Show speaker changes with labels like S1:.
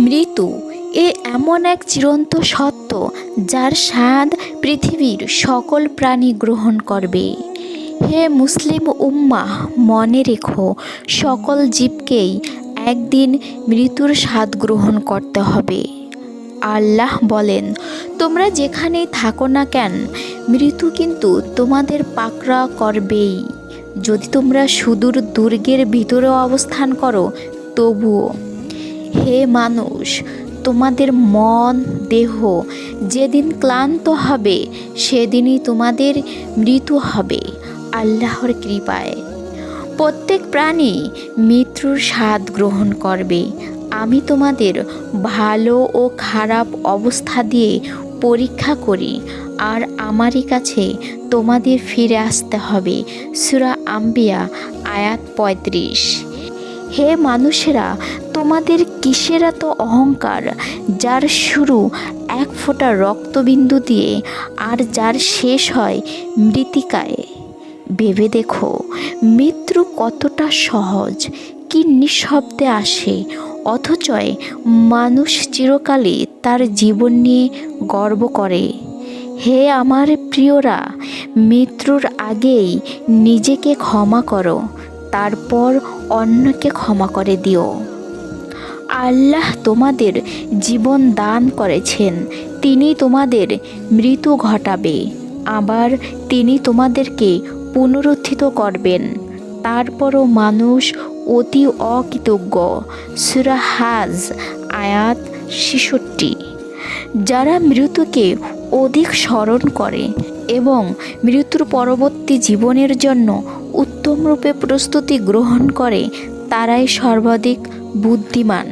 S1: মৃত্যু এ এমন এক চিরন্ত সত্য যার স্বাদ পৃথিবীর সকল প্রাণী গ্রহণ করবে। হে মুসলিম উম্মাহ, মনে রেখো, সকল জীবকেই একদিন মৃত্যুর স্বাদ গ্রহণ করতে হবে। আল্লাহ বলেন, তোমরা যেখানেই থাকো না কেন, মৃত্যু কিন্তু তোমাদের পাকড়া করবেই। যদি তোমরা সুদূর দুর্গের ভিতরেও অবস্থান করো, তবুও হে মানুষ, তোমাদের মন, দেহ যেদিন ক্লান্ত হবে, সেদিনই তোমাদের মৃত্যু হবে, আল্লাহর কৃপায়। প্রত্যেক প্রাণী মৃত্যুর স্বাদ গ্রহণ করবে। আমি তোমাদের ভালো ও খারাপ অবস্থা দিয়ে পরীক্ষা করি, আর আমারই কাছে তোমাদের ফিরে আসতে হবে। সুরা আম্বিয়া, আয়াত পঁয়ত্রিশ। হে মানুষেরা, তোমাদের কিসের এত অহংকার? যার শুরু এক ফোঁটা রক্তবিন্দু দিয়ে আর যার শেষ হয় মৃতিকায়। ভেবে দেখো, মৃত্যু কতটা সহজ, কি নিঃশব্দে আসে। অথচই মানুষ চিরকালই তার জীবন নিয়ে গর্ব করে। হে আমার প্রিয়রা, মৃত্যুর আগেই নিজেকে ক্ষমা করো, তারপর অন্যকে ক্ষমা করে দিও। আল্লাহ তোমাদের জীবন দান করেছেন, তিনি তোমাদের মৃত্যু ঘটাবে, আবার তিনি তোমাদেরকে পুনরুত্থিত করবেন। তারপরও মানুষ অতি অকৃতজ্ঞ। সুরাহাজ আয়াত ছেষট্টি। যারা মৃত্যুকে অধিক স্মরণ করে এবং মৃত্যুর পরবর্তী জীবনের জন্য উত্তম রূপে প্রস্তুতি গ্রহণ করে তারাই সর্বাধিক বুদ্ধিমান।